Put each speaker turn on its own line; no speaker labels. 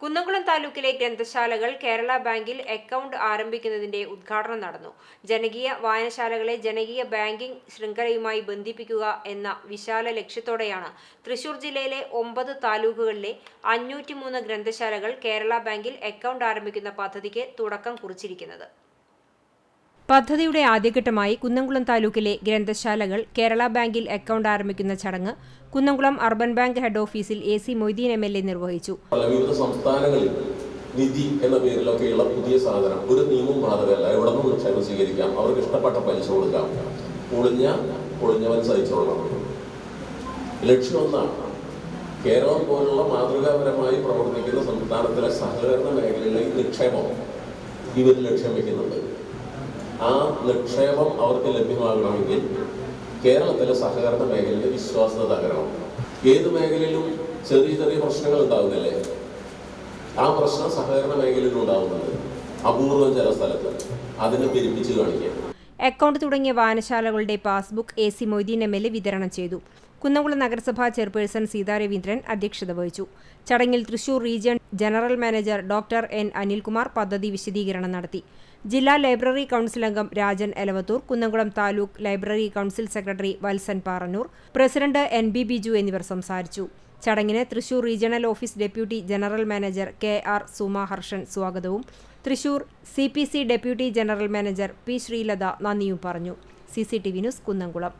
കുന്നംകുളം താലൂക്കിലെ ഗ്രന്ഥശാലകൾ കേരള ബാങ്കിൽ അക്കൗണ്ട് ആരംഭിക്കുന്നതിന്റെ ഉദ്ഘാടനം നടന്നു. ജനകീയ വായനശാലകളെ ജനകീയ ബാങ്കിംഗ് ശൃംഖലയുമായി ബന്ധിപ്പിക്കുക എന്ന വിശാല ലക്ഷ്യത്തോടെയാണ് തൃശൂർ ജില്ലയിലെ ഒമ്പത് താലൂക്കുകളിലെ അഞ്ഞൂറ്റിമൂന്ന് ഗ്രന്ഥശാലകൾ കേരള ബാങ്കിൽ അക്കൗണ്ട് ആരംഭിക്കുന്ന പദ്ധതിക്ക് തുടക്കം കുറിച്ചിരിക്കുന്നത്. പദ്ധതിയുടെ ആദ്യഘട്ടമായി കുന്നംകുളം താലൂക്കിലെ ഗ്രന്ഥശാലകൾ കേരള ബാങ്കിൽ അക്കൗണ്ട് ആരംഭിക്കുന്ന ചടങ്ങ് കുന്നംകുളം അർബൻ ബാങ്ക് ഹെഡ് ഓഫീസിൽ A C Moideen M L A നിർവഹിച്ചു.
വിവിധ നിധി എന്ന പേരിലൊക്കെയുള്ള പുതിയ സാധനം ഒരു നിയമം ബാധകമല്ല എവിടെ നിന്ന് വിളിച്ചാലും സ്വീകരിക്കാം. അവർക്ക് ഇഷ്ടപ്പെട്ട പലിശ കൊടുക്കാം. പൊളിഞ്ഞ പൊളിഞ്ഞവൻ സഹിച്ചോളാം ലക്ഷ്യം ഒന്നാണ്. കേരളം പോലുള്ള മാതൃകാപരമായി പ്രവർത്തിക്കുന്ന സംസ്ഥാനത്തിലെ സഹകരണ മേഖലയിലെ നിക്ഷേപം ഇവർ ലക്ഷ്യം വെക്കുന്നുണ്ട് ആ നിക്ഷേപം അവർക്ക് ലഭ്യമാകണമെങ്കിൽ കേരളത്തിലെ സഹകരണ മേഖലയുടെ വിശ്വാസ്യത തകരണം. ഏത് മേഖലയിലും ചെറിയ ചെറിയ പ്രശ്നങ്ങൾ ഉണ്ടാകുന്നില്ലേ ആ പ്രശ്നം സഹകരണ മേഖലയിൽ ഉണ്ടാകുന്നുണ്ട് അപൂർവം ചില സ്ഥലത്ത് അതിനെ പെരുപ്പിച്ച് കാണിക്കുക
അക്കൗണ്ട് തുടങ്ങിയ വായനശാലകളുടെ passbook A C Moideen M L A വിതരണം ചെയ്തു. കുന്നംകുളം നഗരസഭാ ചെയർപേഴ്സൺ സീതാ രവീന്ദ്രൻ അധ്യക്ഷത വഹിച്ചു. ചടങ്ങിൽ Thrissur region general manager doctor N Anilkumar പദ്ധതി വിശദീകരണം നടത്തി. ജില്ലാ ലൈബ്രറി കൗൺസിൽ അംഗം Rajan Elavathur Kunnamkulam taluk library council secretary Valsan Parannur president N B Biju എന്നിവർ സംസാരിച്ചു. ചടങ്ങിന് Thrissur regional office deputy general manager K R Suma Harshan സ്വാഗതവും. Thrissur C P C deputy general manager P Sreelatha നന്ദിയും പറഞ്ഞു. C C T V news Kunnamkulam.